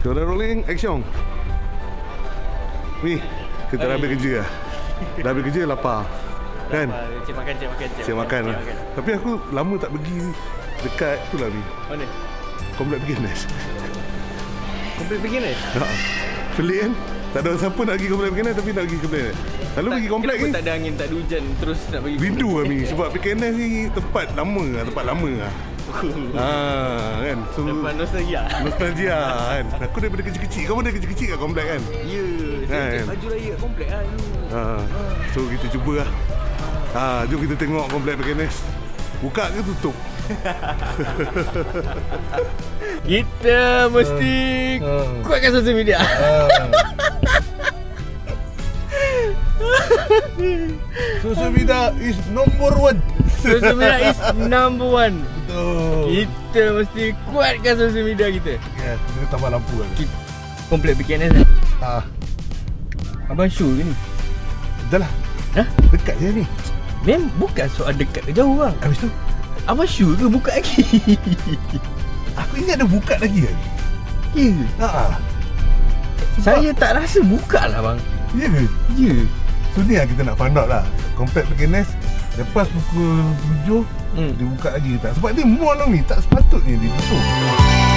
Suara rolling, action. Ni, kita dah habis kerja lah. Dah habis kerja lapar. Kan? Cik makan, cik makan, cik Saya makan lah. Tapi aku lama tak pergi dekat tu lah ni. Mana? Komplek Beginners. Complete beginners? Ha. Pelik kan? Tak ada siapa nak pergi komplek Beginners tapi nak pergi komplek ni. Lalu pergi komplek ni. tak ada angin, tak ada hujan Terus nak pergi Rindu kami sebab PKNS ni tempat lama lah, tempat lama lah. Ha, kan? So, Tempat nostalgia nostalgia kan. Aku daripada kecil-kecil. Kau pun dari kecil-kecil kat komplek kan? Ya Saya Kan? cek baju raya kat komplek lah dulu Ha. So kita cuba lah. Ha, jom kita tengok komplek PKNS. Buka ke tutup? Kita mesti Ah. kuatkan sosial media Social media is number one. Sosial media is number one Kita mesti kuatkan sosial media kita Ya, kita tambah lampu kan. Komplek PKNS lah Ha, Abang sure ke ni? dah lah. Hah? Dekat je ni. Mem bukan soal dekat ke jauh bang Habis tu, Abang sure ke buka lagi? aku ingat dia buka lagi kan. ya Ha. Saya tak rasa buka lah bang Ya ke? Ya So ni lah kita nak find out lah. Komplek PKNS lepas pukul 7 hmm. dia buka lagi tak? Sebab dia mall ni tak sepatutnya dia tutup.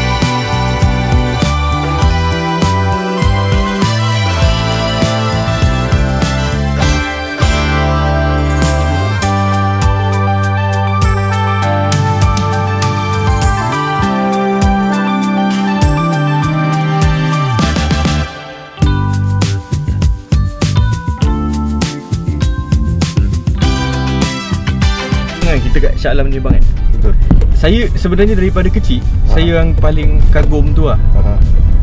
Kita kat Shah Alam ni bang kan Betul. Saya sebenarnya daripada kecil Saya yang paling kagum tu lah Ha.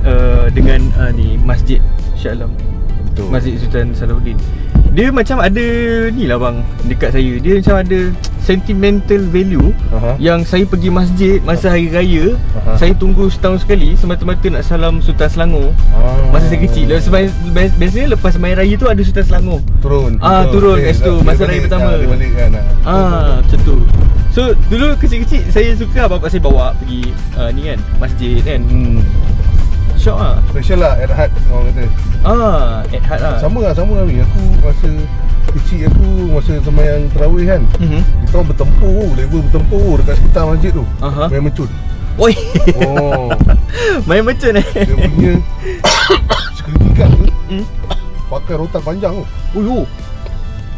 uh, Dengan uh, ni Masjid Shah Alam Betul. Masjid Sultan Salahuddin Dia macam ada ni lah bang Dekat saya Dia macam ada Sentimental value Aha. Yang saya pergi masjid Masa hari raya Aha. Saya tunggu setahun sekali Semata-mata nak salam Sultan Selangor Ah. Masa saya kecil bias- Biasanya lepas main raya tu Ada Sultan Selangor turun. Ah, turun Eh, kat situ, dia masa raya pertama. ah, kan. ah. Ah, macam tu. So, dulu kecil-kecil saya suka bapak saya bawa pergi uh, ni kan, masjid kan. Hmm. Syok ah. Special lah at heart orang kata. Ah, at heart lah. Sama lah sama lah ni. Aku masa kecil aku masa sembahyang tarawih kan. Mhm. Kita orang bertempur, level bertempur dekat sekitar masjid tu. Aha. Main mecut. Oi. Oh. Main macam ni. Dia punya security guard tu Hmm. pakai rotan panjang tu. Oh, yo.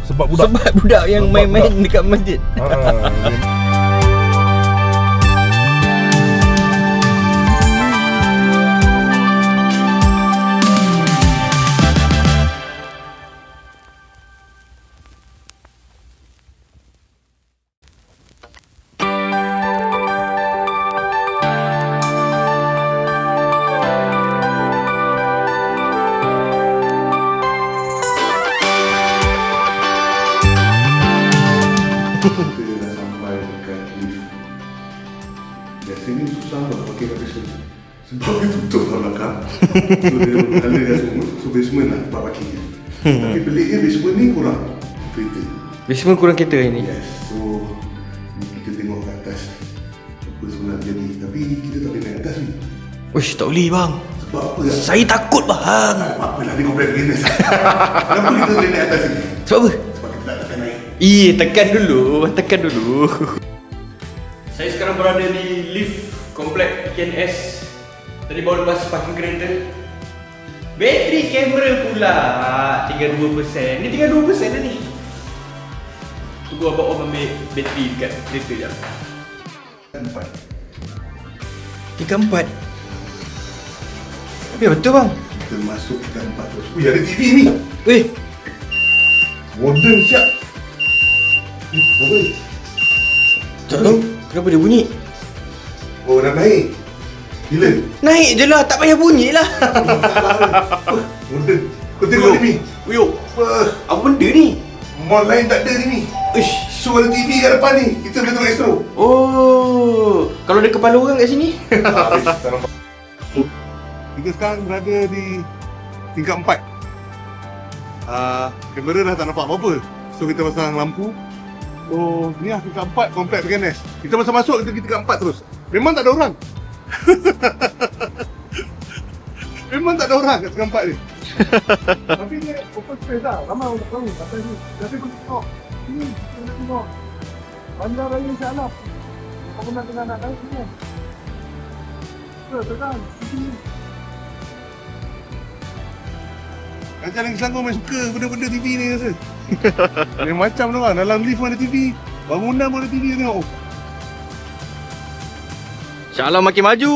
Sebab budak. Sebab budak yang main-main dekat masjid. Ha, Kita dah sampai dekat lift Biasanya susah lah pakai kat basement Sebab dia tutup kat belakang So dia kat semua So basement lah tempat parking dia Tapi peliknya basement ni kurang Kereta Basement kurang kereta ni. Yes So kita tengok kat atas Apa sebenarnya jadi Tapi kita tak boleh naik atas ni Uish, tak boleh bang. Sebab apa lah Saya takut bang. Apa lah ni komplek beginners Kenapa kita boleh naik atas ni Sebab apa? Ih, tekan dulu, tekan dulu. Saya sekarang berada di lift komplek PKNS. Tadi baru lepas parking kereta. Bateri kamera pula tinggal 2%. Ni tinggal 2% dah ni. Tunggu abang Om ambil bateri dekat kereta jap. Empat Tiga empat. Ya betul bang. Kita masuk ke empat terus Ui ada TV ni Weh, Modern siap apa ni? tak tahu. Kenapa dia bunyi. Oh, nak naik. Gila. Naik je lah, tak payah bunyi lah. Modern Kau tengok ni Uyuk, Wah, apa benda ni? Mall lain tak ada ni Uish. So ada TV kat depan ni. Kita boleh tengok Astro Oh, kalau ada kepala orang kat sini. Kita sekarang berada di tingkat empat. Uh, Kamera dah tak nampak apa-apa. So kita pasang lampu So ni lah tingkat empat komplek PKNS Kita masa masuk kita pergi tingkat empat terus Memang tak ada orang Memang tak ada orang kat tengah empat ni. Tapi ni open space lah. Ramai orang tak tahu ni. Tapi kau tengok. Ni, kita nak tengok. Bandar Raya Shah Alam. Kau pernah tengah nak tahu sini kan? Ke, tenang. Sini. Raja Negeri Selangor main suka benda-benda TV ni rasa. Lain macam tu kan. Dalam lift pun ada TV. Bangunan pun ada TV tengok. Oh, InsyaAllah makin maju.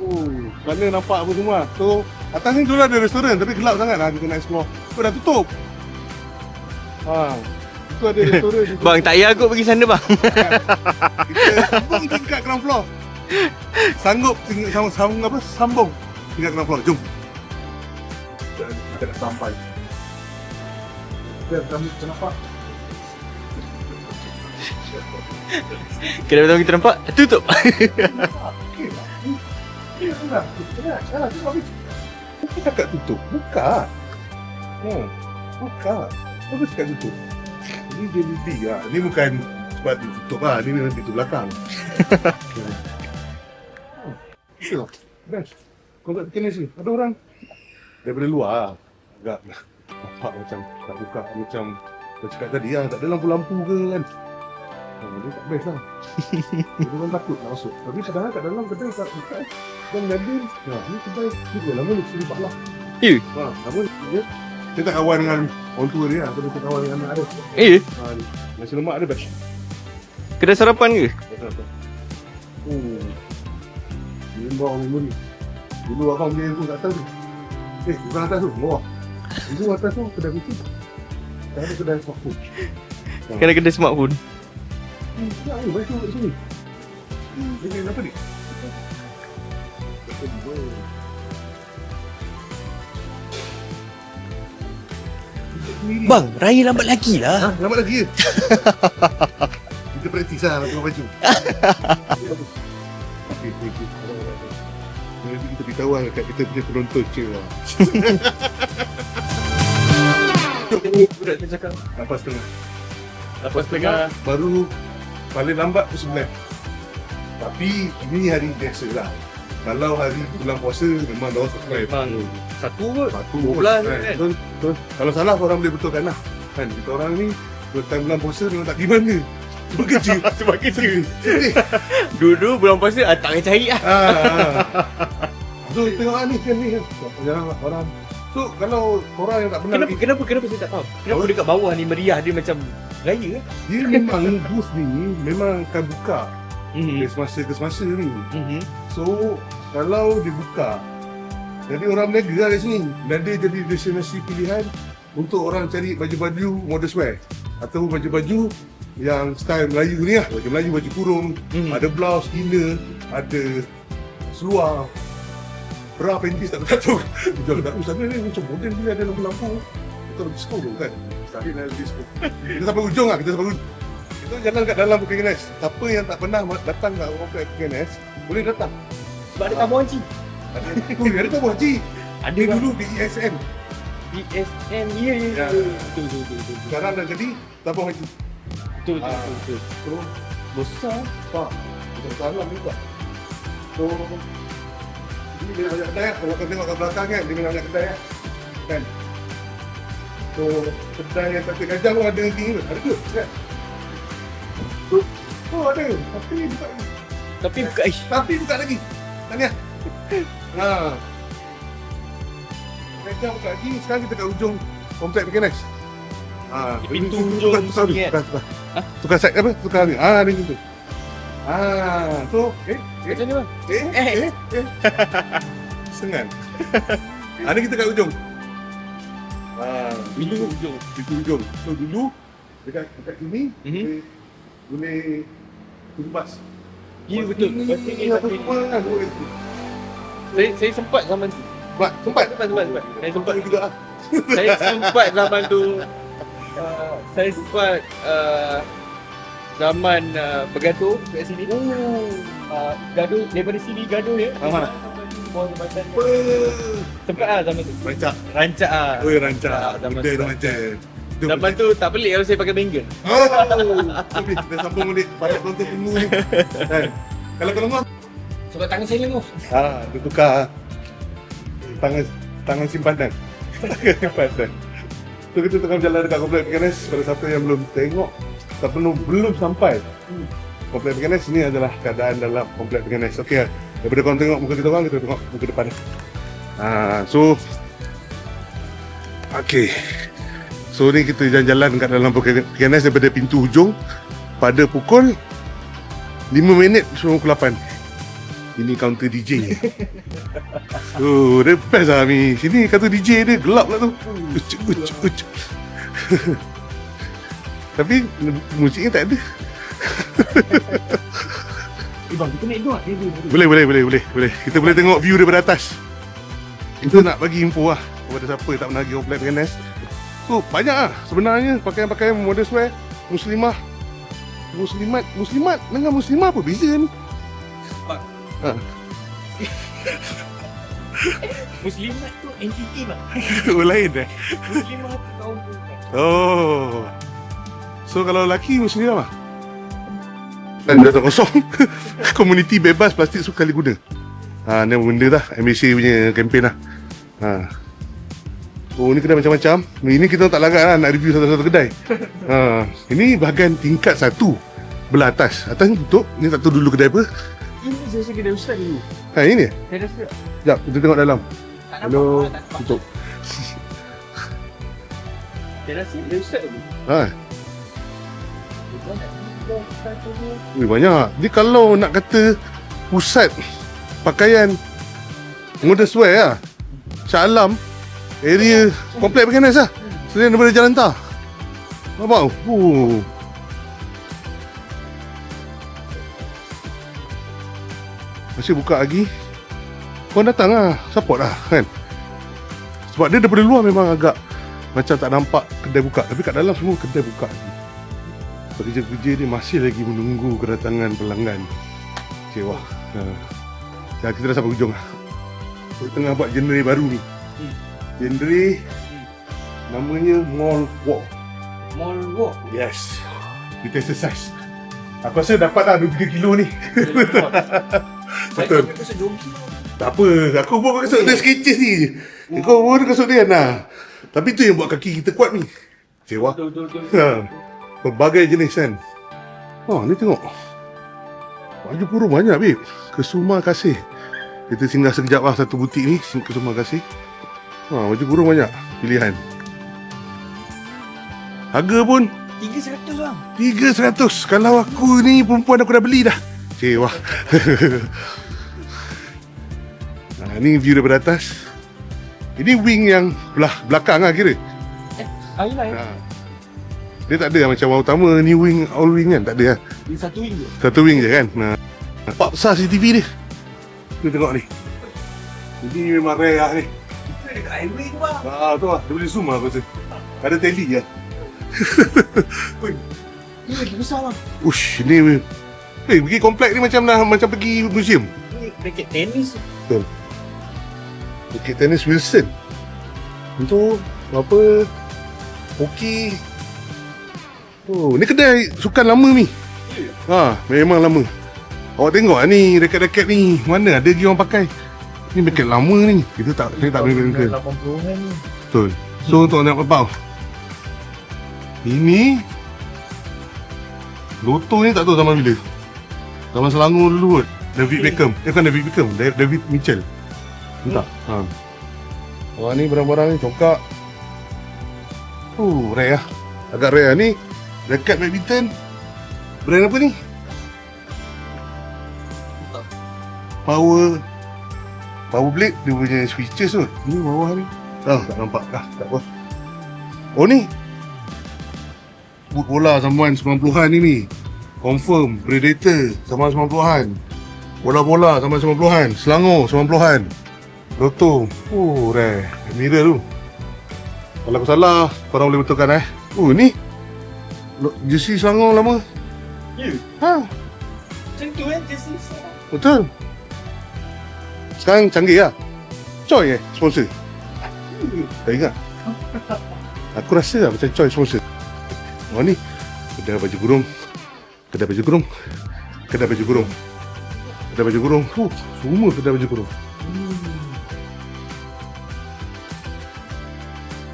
Oh, mana nampak apa semua. So, atas ni dulu ada restoran tapi gelap sangat lah kita nak explore. Tu dah tutup. Ha. Tu ada restoran. tu. Bang, tak payah aku pergi sana bang. Kita sambung tingkat ground floor. Sanggup tinggal sambung, sambung apa? Sambung tingkat ground floor. Jom. Dah sampai. Kita kita nampak. Kenapa kita nampak? Tutup. Lah. Ni lah. Habis. Bukan cakap tutup. Buka. Hmm. Buka. Bagus cakap tutup. Ini dia lebih lah. Ini bukan sebab dia tutup lah. Ini nanti tu belakang. Hmm. Itu lah. Dan, kau kat tekan sini. Ada orang. Daripada luar lah. Agak nampak macam tak buka. Macam kau cakap tadi lah. Tak ada lampu-lampu ke kan. Oh, dia tak best lah. Dia orang takut nak masuk. Tapi padahal kat dalam kedai tak buka. Dan jadi, nah, ni kedai juga lama ni sini lah. Ya? Ha, lama ni. Ya. Dia tak kawan dengan orang tua dia, atau dia tak kawan dengan anak dia. Eh, Ha, ni. Nasi lemak dia best. kedai sarapan ke? Betul betul. Oh. Ni bawa memori. Dulu abang beli tu kat atas tu. Eh, bukan atas tu, bawah. Dulu atas tu kedai kucing. Sekarang tu kedai soft food. Kedai kedai smartphone. Hmm, ya, ayo, baik tu kat sini. Hmm, Ini apa ni? Bang, raya lambat lagi lah. Ha, lambat lagi ke? Kita praktis lah tengok baju. Okey, okey, okey. Nanti kita beritahu lah kat kita punya penonton je lah. Budak tu cakap. Lapan setengah. Lepas tengah. Baru paling lambat pukul sembilan. Tapi ini hari biasa lah. Kalau hari bulan puasa memang dah subscribe. Memang satu kot. Satu belas kan. kan? Betul, betul. Kalau salah korang boleh betulkan lah. Kan kita orang ni time bulan puasa memang tak pergi mana. Cuma kerja. Sebab kerja. Dulu bulan puasa ah, tak payah cari lah. Ah, ah. So tengok lah ni kan ni. Jangan orang. So kalau orang yang tak pernah Kenapa, pergi, kenapa, kenapa saya tak tahu? Kenapa Apa? dekat bawah ni meriah dia macam raya dia memang booth ni memang akan buka Mhm. dari semasa ke semasa ni. Mhm. So kalau dibuka jadi orang berniaga lah kat sini dan dia jadi destinasi pilihan untuk orang cari baju-baju modest wear atau baju-baju yang style Melayu ni lah baju Melayu, baju kurung Mhm. ada blouse, inner ada seluar bra, panties tak tahu jual tahu sana ni macam modern dia ada lampu-lampu kita ada disco tu kan Mustahil ada disco kita sampai ujung lah kita sampai ujung kita jalan kat dalam Bukit Genes siapa yang tak pernah datang kat Bukit Genes boleh datang Sebab ada tamu haji. ada tu ada tahu haji Ada dia dulu di E ESN BSM, ya, ya, Ya. ya. Betul, betul, betul, betul. sekarang dah jadi tabung haji Betul, betul, Ah. betul, Besar. Pak, kita salam juga. So, ini dia banyak kedai. Kalau kau tengok kat belakang kan, dia banyak kedai kan. Kan? So, kedai yang tak gajah pun ada lagi. Ada ke? Kan? Oh ada. Tapi buka lagi. Tapi buka ish. Tapi buka lagi. Tanya. Ha. Gajah buka lagi. Sekarang kita kat ujung komplek PKNS. Ha, Di pintu tukar- ujung tukar, tukar, sini, kan? tukar, tukar. Tukar side apa? Tukar ni. Ah, ni gitu. Ah, so, eh, eh, Macam ni bang? Eh, Eh. eh, eh. Sengan. ha, ni kita kat ujung. Ha, Pintu ujung. Pintu ujung. So dulu dekat dekat sini Mhm. boleh boleh bas. Ya betul. Lepas ni apa semua kan boleh. saya, saya sempat zaman tu. Buat sempat. Sempat, sempat, sempat. Saya sempat. juga ah. saya sempat zaman tu. Uh, saya sempat uh, zaman uh, bergaduh kat sini. Uh, gaduh daripada sini gaduh ya. Apa? Sempat lah zaman tu. Rancak. Rancak ah. Oi rancak. Ah, zaman Benda tu tu macam. Tu Zaman tu tak pelik kalau saya pakai bangle. Oh, tapi kita sambung balik pada penonton tunggu ni. Kan? Kalau kalau ngah, Sebab tangan saya lenguh. ha, dia tukar. tangan tangan simpanan. tangan simpanan. So kita tengah berjalan dekat komplek PKNS pada siapa yang belum tengok tak belum belum sampai. Komplek PKNS ini adalah keadaan dalam komplek PKNS. Okey, daripada korang tengok muka kita orang, kita tengok muka depan. Ah, so Okey. So ni kita jalan-jalan kat dalam PKNS daripada pintu hujung pada pukul 5 minit sebelum pukul 8. Ini counter DJ. oh, dia best lah Mi. Sini counter DJ dia gelap lah tu. Ucuk, ucuk, ucuk. Tapi musiknya tak ada. Eh bang, kita naik dua. Dia dia. Boleh, boleh, boleh, boleh, boleh. Kita boleh tengok view daripada atas. Kita nak bagi info lah kepada siapa yang tak pernah pergi komplek PKNS. So, banyak lah sebenarnya pakaian-pakaian modest wear, muslimah, muslimat, muslimat dengan muslimah apa beza ni? Bang. Ha. Muslimat tu entiti bang. Oh, lain eh? Muslimat tu kaum tu. Oh. So, kalau lelaki muslimah apa? Dan dah tak kosong. Komuniti bebas plastik sekali guna. Ha, ni benda dah. MBC punya kempen lah. Ha. Oh, ni kedai macam-macam. Ini kita tak larat lah nak review satu-satu kedai. Ha. Ini bahagian tingkat satu. Belah atas. Atas ni tutup. Ni tak tahu dulu kedai apa. Ini saya rasa kedai ustaz dulu. Ha, ini. Saya rasa Sekejap, kita tengok dalam. tak Hello. Tak nampak. Tutup. Saya rasa kedai ustaz dulu. Ha. Weh, banyak. Dia kalau nak kata pusat pakaian modest wear lah. Shah Alam, area komplek PKNS lah. Selain daripada Jalan Tar. Nampak? Oh. Masih buka lagi. Kau datang lah. Support lah kan. Sebab dia daripada luar memang agak macam tak nampak kedai buka. Tapi kat dalam semua kedai buka lagi. Pekerja-pekerja ni masih lagi menunggu kedatangan pelanggan. Cewa. Ha. Ya, kita dah sampai hujung lah. Kita tengah buat genre baru ni. Hmm. Genre namanya Mall Walk. Mall walk. Yes. Kita exercise. Aku rasa dapat lah 2-3 kilo ni. Betul. Saya rasa jogging. Tak apa. Aku pun kasut dia sketches ni. Kau pun kasut dia lah. Tapi tu yang buat kaki kita kuat ni. Cewa. Betul, betul, betul. Ha. Berbagai jenis kan. Oh, ni tengok. Baju kurung banyak, babe. Kesuma kasih. Kita singgah sekejap lah satu butik ni. Kesuma kasih. Ha, baju kurung banyak. Pilihan. Harga pun Tiga seratus bang. 300. Kalau aku ni perempuan aku dah beli dah. Cewa. ha, ni view daripada atas. Ini wing yang belah belakang lah kira. Ah, ini lah ya. Ha. Dia tak ada lah macam orang utama ni wing all wing kan tak ada lah. Ini satu wing je. Satu wing je kan. Nah. Nampak besar CCTV dia. Kita tengok ni. Ini memang rare lah ni. Itu dekat highway tu bang. Ah tu lah. Dia boleh zoom lah aku rasa. Ada tele je. Ini lagi besar bang. Ush, ni Eh, pergi komplek ni macam dah macam pergi museum. Ini raket tenis. Bukit Tenis Wilson. Untuk apa? Hoki. Oh, ni kedai sukan lama ni. Ha, memang lama. Awak tengok ah, ni raket-raket ni. Mana ada lagi orang pakai. Ni raket lama ni. Kita tak kita tak boleh bengkel. 80-an ni. Betul. So untuk nak apa? Ini Loto ni tak tahu zaman bila. Zaman Selangor dulu kot. David Beckham. Eh bukan David Beckham, Da- David Mitchell. Entah. Ha. Wah ni barang-barang ni cokak. Oh, rare lah. Agak rare lah. Ni raket badminton. Brand apa ni? Tak. Power Power Blade dia punya switches tu. Ni bawah ni. Ah, tak nampak dah. Tak apa. Oh ni. Boot bola zaman 90-an ni ni. Confirm Predator zaman 90-an. Bola-bola zaman 90-an. Selangor 90-an. Loto. Oh, rare. Mirror tu. Kalau aku salah, korang boleh betulkan eh. Oh, ni. Jersey Selangor lama. Ya. Ha, Macam tu kan jersey sekarang. betul. Sekarang canggih lah. Choi eh, sponsor. Tak ingat. Aku rasa lah macam Choi sponsor. Oh ni. Kedai baju kurung. Kedai baju kurung. Kedai baju kurung. Kedai baju kurung. Huh, semua kedai baju kurung.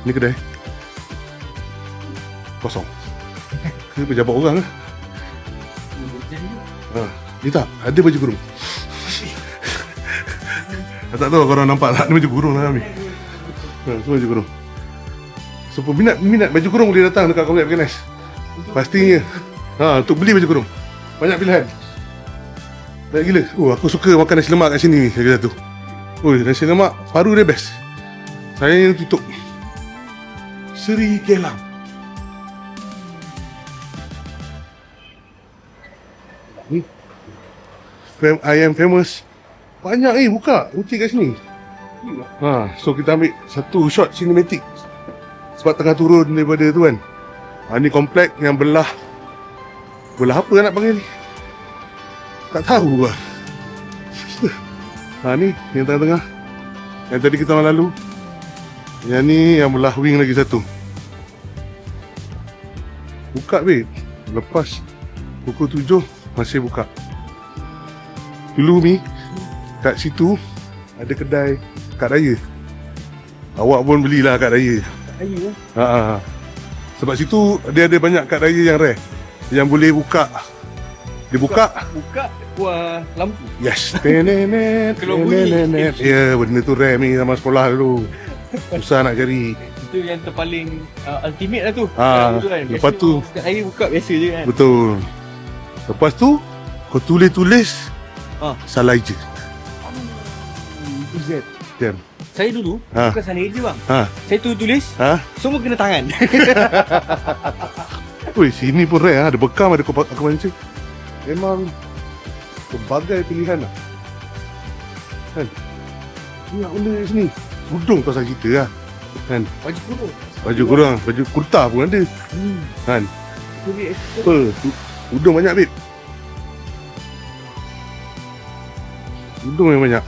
Ni kedai. Kosong. Ke pejabat orang lah. Ha, ni tak, ada baju kurung. tak tahu korang nampak tak, ni baju kurung lah kami. Ha, tu baju kurung. So, peminat minat baju kurung boleh datang dekat komplek PKNS. Pastinya. Ha, untuk beli baju kurung. Banyak pilihan. Baik gila. Oh, aku suka makan nasi lemak kat sini ni, saya kata tu. Oh, nasi lemak paru dia best. Saya tutup. Seri Kelang. Fam, I am famous. Banyak eh buka butik kat sini. Ha, so kita ambil satu shot cinematic. Sebab tengah turun daripada tu kan. Ha, ni komplek yang belah. Belah apa nak panggil? Tak tahu lah. Ha ni yang tengah-tengah. Yang tadi kita lalu. Yang ni yang belah wing lagi satu. Buka babe. Lepas pukul tujuh masih buka. Dulu Mi kat situ ada kedai kat raya. Awak pun belilah kat raya. Ayu Ha, ha, ha. Sebab situ dia ada banyak kat raya yang rare. Yang boleh buka. Dia buka. Buka Wah lampu Yes. Tenenet. Tenenet. Ya, benda tu rare ni sama sekolah dulu. Susah nak cari. Itu yang terpaling uh, ultimate lah tu Kat dulu kan. lepas tu- Kat air buka biasa je kan Betul. Lepas tu, kau tulis-tulis. Ah. Salah je. Itu Z Jam. Saya dulu Ha. Bukan salah je bang Ha? Saya tulis Ha? Semua kena tangan Woi, sini pun rare ha. Ada bekam, ada aku, aku mancing. Memang berbagai pilihan lah. Kan? Banyak benda di sini. Tudung pasal kita lah. Kan? Baju kurung Baju kurang, baju kurta pun ada. hmm. Kan? Apa? Tu- Tudung banyak, babe. Tudung yang banyak.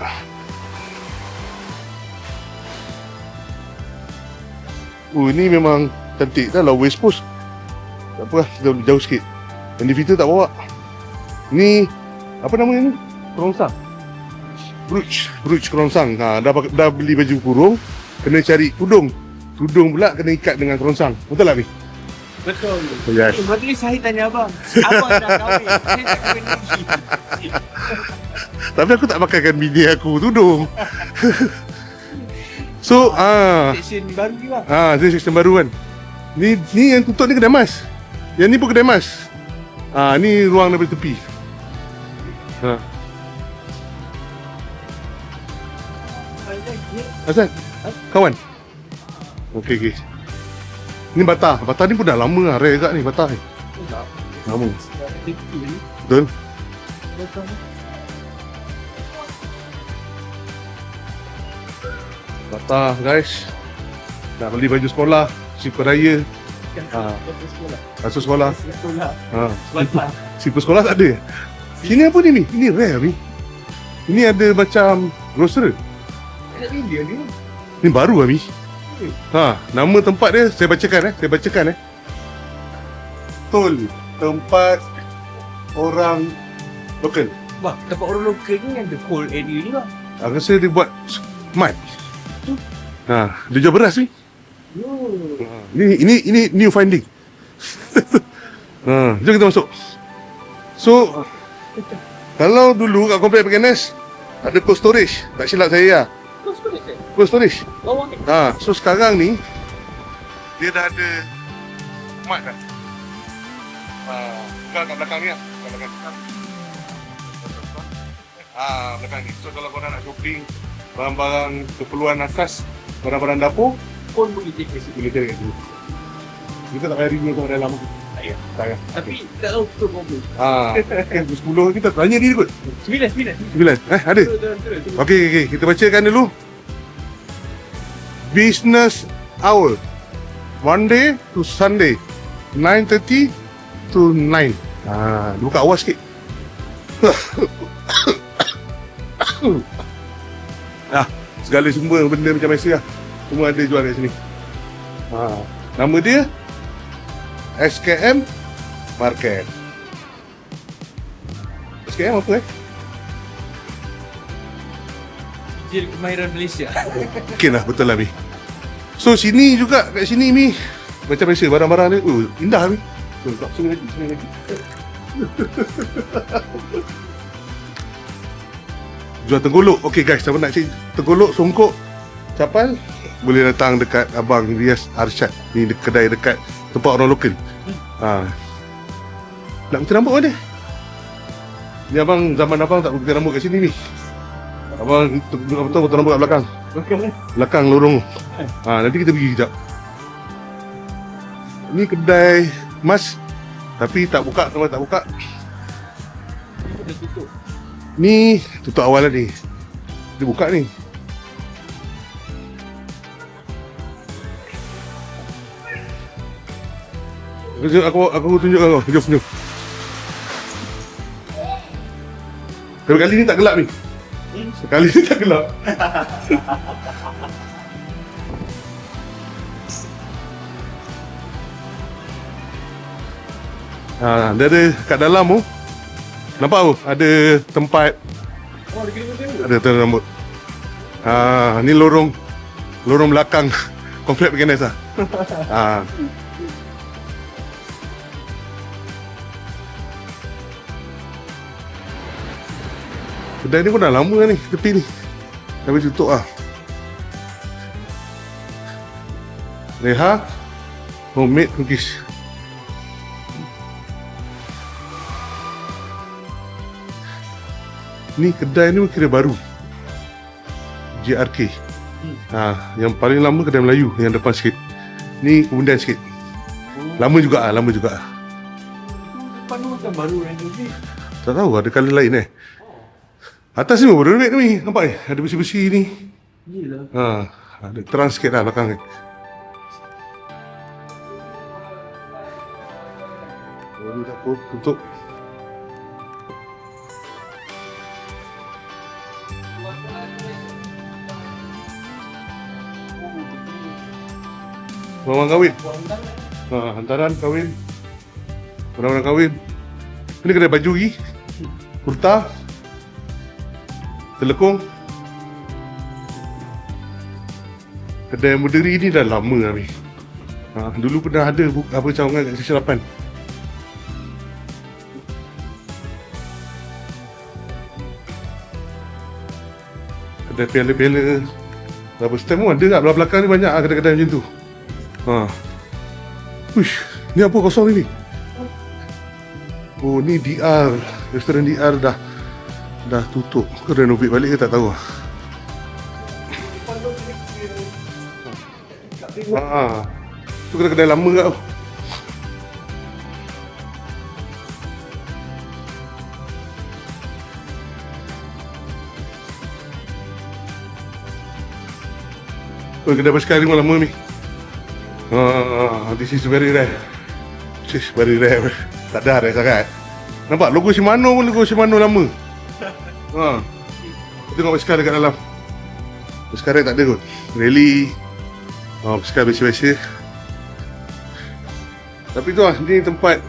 Oh, ini memang cantik. Dah lah West Coast. Tak apa lah, kita jauh sikit. Individu tak bawa. Ni, apa namanya ni? Kerongsang. Brooch. Brooch kerongsang. Ha, dah, dah beli baju kurung, kena cari tudung. Tudung pula kena ikat dengan kerongsang. Betul tak, Mi? Betul Yes. Eh, saya tanya abang Abang dah kahwin Saya tak kahwin lagi Tapi aku tak pakaikan bini aku tudung. so, ah, Section baru ni bang ah, ini sistem baru kan. Ni ni yang tutup ni kedai mas. Yang ni pun kedai mas. Ah, ni ruang daripada tepi. Ha. Asal? Kawan? Okey, okey. Ni bata. Bata ni pun dah lama lah. Rare kat ni bata ni. Lama. Betul? Bata guys. Nak beli baju sekolah. Sipur raya. Ah. Kasut sekolah. Ha. Sipur sekolah tak ada. Sini apa ni ni? Ini rare ni. Ini ada macam grocer. Ni baru Ami. Ha, nama tempat dia saya bacakan eh. Saya bacakan eh. Tol tempat orang lokal. Bang, tempat orang lokal ni ada whole area ni bang Aku rasa dia buat mat. Ha, dia jual beras ni. Ha, Ini ini ini new finding. ha, jom kita masuk. So kalau dulu kat komplek PKNS ada cold storage, tak silap saya lah. Kau suka tak? Cold storage. Bawah ni Ha, so sekarang ni dia dah ada mat dah. Ha, kat kat belakang ni lah. Kat belakang. Ah, belakang ni. So kalau korang nak shopping barang-barang keperluan asas, barang-barang dapur, pun boleh take situ boleh cari kat sini. Kita tak payah review dalam. Tak payah. Tak payah. Tapi tak tahu betul berapa Ah, okay, pukul 10 kita tanya dia kot. Sembilan, sembilan 9. Eh, ada. Okey, okey. Kita bacakan dulu. Business hour. Monday to Sunday. 9.30 to 9. Ah, buka awal sikit. ah, segala semua benda macam biasa lah. Semua ada jual kat sini. Ah, nama dia SKM Market. SKM apa eh? Jil kemahiran Malaysia Mungkin lah betul lah Bi So sini juga kat sini Mi macam biasa barang-barang ni oh, indah Mi. Oh, tak sini lagi, sini lagi. Jual tenggolok. Okay guys, siapa nak cari tenggolok, songkok, capal boleh datang dekat Abang Rias Arsyad. Ni de- kedai dekat tempat orang lokal. Ha. Nak gunting rambut mana? Ni abang zaman abang tak gunting rambut kat sini ni. Abang tu- tu- betul gunting rambut kat belakang. Belakang lorong. Ha, nanti kita pergi kejap. Ni kedai mas tapi tak buka, sama tak buka. Dah tutup. Ni tutup awal lah ni. Dia buka ni. Jom, aku aku tunjuk kau. Jom, jom. Tapi kali ni tak gelap ni. Sekali ni tak gelap. ha, dia ada kat dalam tu. Nampak tu? Ada tempat Oh, kena ada tuan rambut. Ah, ni lorong lorong belakang komplek PKNS ah. ah. Kedai ni pun dah lama ni tepi ni. Tapi tutup ah. Reha homemade cookies. Ni kedai ni kira baru. JRK. Ha, yang paling lama kedai Melayu yang depan sikit. Ni kemudian sikit. Lama juga ah, lama juga. ah. Depan tu macam baru renovate. Tak tahu ada colour lain eh. Atas ni baru renovate ni. Nampak ni? Ada besi-besi ni. Yelah. Ha, ada terang sikit lah belakang ni. Oh, ni dapur tutup. Mamang kahwin. Ha, hantaran kahwin. Orang-orang kahwin. Ini kedai baju lagi. Kurta. Telekong. Kedai Muderi ni dah lama ni. Ha, dulu pernah ada bu- apa cawangan kat Sesi 8. Kedai piala-piala. Berapa stem pun ada kat belakang ni banyak lah kedai-kedai macam tu. Ha. Uish, ni apa kosong ni? Oh ni DR Restoran DR dah Dah tutup. Ke renovate balik ke tak tahu? Haa Tu kena kedai lama kat tu Oh kedai basikal ni lama ni Haa This is very rare. This is very rare. Tak ada rare sangat. Nampak? Logo Shimano pun logo Shimano lama. Ha Tengok basikal dekat dalam. Basikal tak ada kot. Rally Oh, basikal biasa-biasa. Tapi tu lah Ni tempat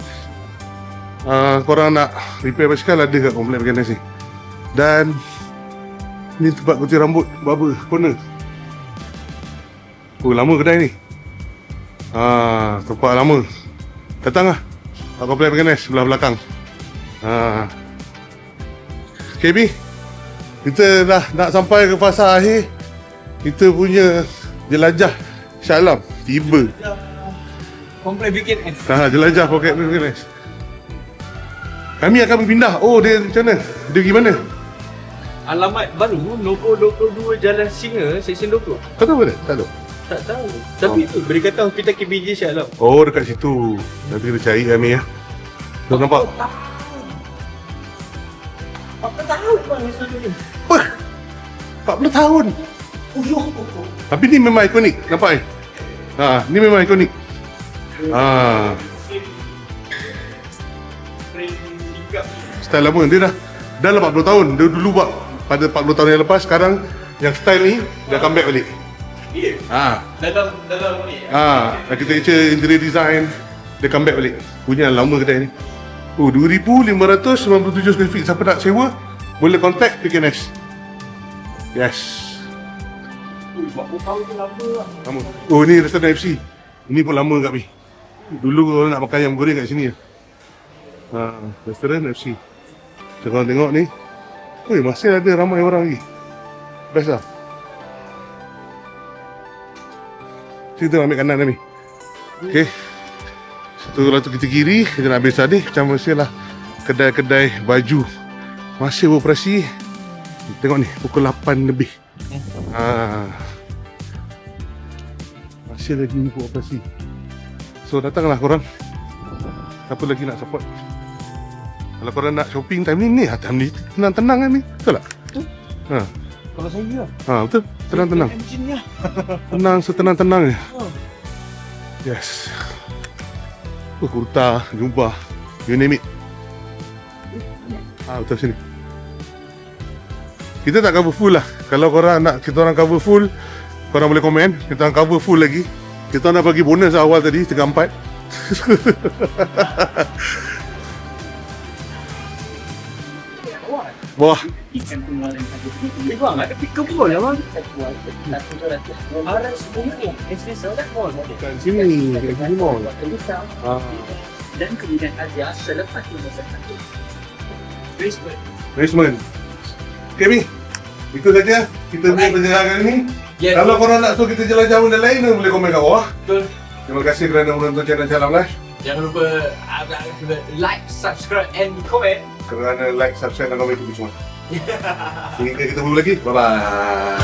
uh, Korang nak repair basikal Ada kat komplek PKNS ni. Dan Ni tempat gunting rambut Barber corner. Oh lama kedai ni Ah, tempat lama. Datang lah Kat komplek PKNS Sebelah belakang. Ah. KB Kita dah nak sampai ke fasa akhir. Kita punya Jelajah Shah Tiba. Komplek bikin S. Ha, jelajah poket PKNS Kami akan berpindah. Oh dia macam mana? Dia pergi mana? Alamat baru Logo 22 Jalan Singa Seksyen 20. Kau tahu mana Tak tahu Tak tahu. Tapi tu beri kata hospital KBJ Shah Alam. Oh dekat situ. Nanti kita cari kami ya. Kau nampak? Apa tahu. Bang Masa ni? Wah! 40 tahun. Oh yo. Tapi ni memang ikonik. Nampak ni? Ha, ni memang ikonik. Ha, style lama. Dia dah dah lah 40 tahun. Dia dulu buat pada 40 tahun yang lepas. Sekarang yang style ni dah comeback balik. Ha Dalam dalam ni. ha architecture interior design dia comeback balik punya lama kedai ni oh 2597 square feet siapa nak sewa boleh contact PKNS yes Ui, Lama. Oh ni restoran FC. Ini pun lama kat Mi. Dulu orang nak makan ayam goreng kat sini. Ha, restoran FC. Korang tengok ni. Oi, masih ada ramai orang lagi. Best lah. Kita ambil kanan ni. Okey. Satu lah tu kita kiri, kita nak ambil tadi macam mesti lah kedai-kedai baju masih beroperasi. Tengok ni pukul 8 lebih. Ha. Masih lagi beroperasi. So datanglah korang. Siapa lagi nak support? Kalau korang nak shopping time ni ni ah, time ni tenang-tenang kan ni. Betul tak? Ha. Kalau saya lah. Ha, betul. Tenang-tenang. Engine-nya. Tenang setenang-tenangnya. Yes. Oh, kurta, jubah, you name it. Ah, betul sini. Kita tak cover full lah. Kalau korang nak kita orang cover full, korang boleh komen. Kita orang cover full lagi. Kita nak bagi bonus awal tadi, tiga empat. Wah, Ikan pengeluaran tadi. Eh, bang, ada pick-up pun lah, bang. Harus mungkin. kat sini, kat sini mall. Ah, dan kemudian ada selepas pembesaran itu. Facebook basement. Okay, Mi. Itu saja kita punya perjalanan ni. Yes. Kalau korang nak suruh kita jalan-jalan benda lain, boleh komen kat bawah. Betul. Terima kasih kerana menonton channel Salam Live. Jangan lupa uh, like, subscribe and comment. Kerana like, subscribe dan komen itu semua. Sehingga kita bertemu lagi. Bye-bye.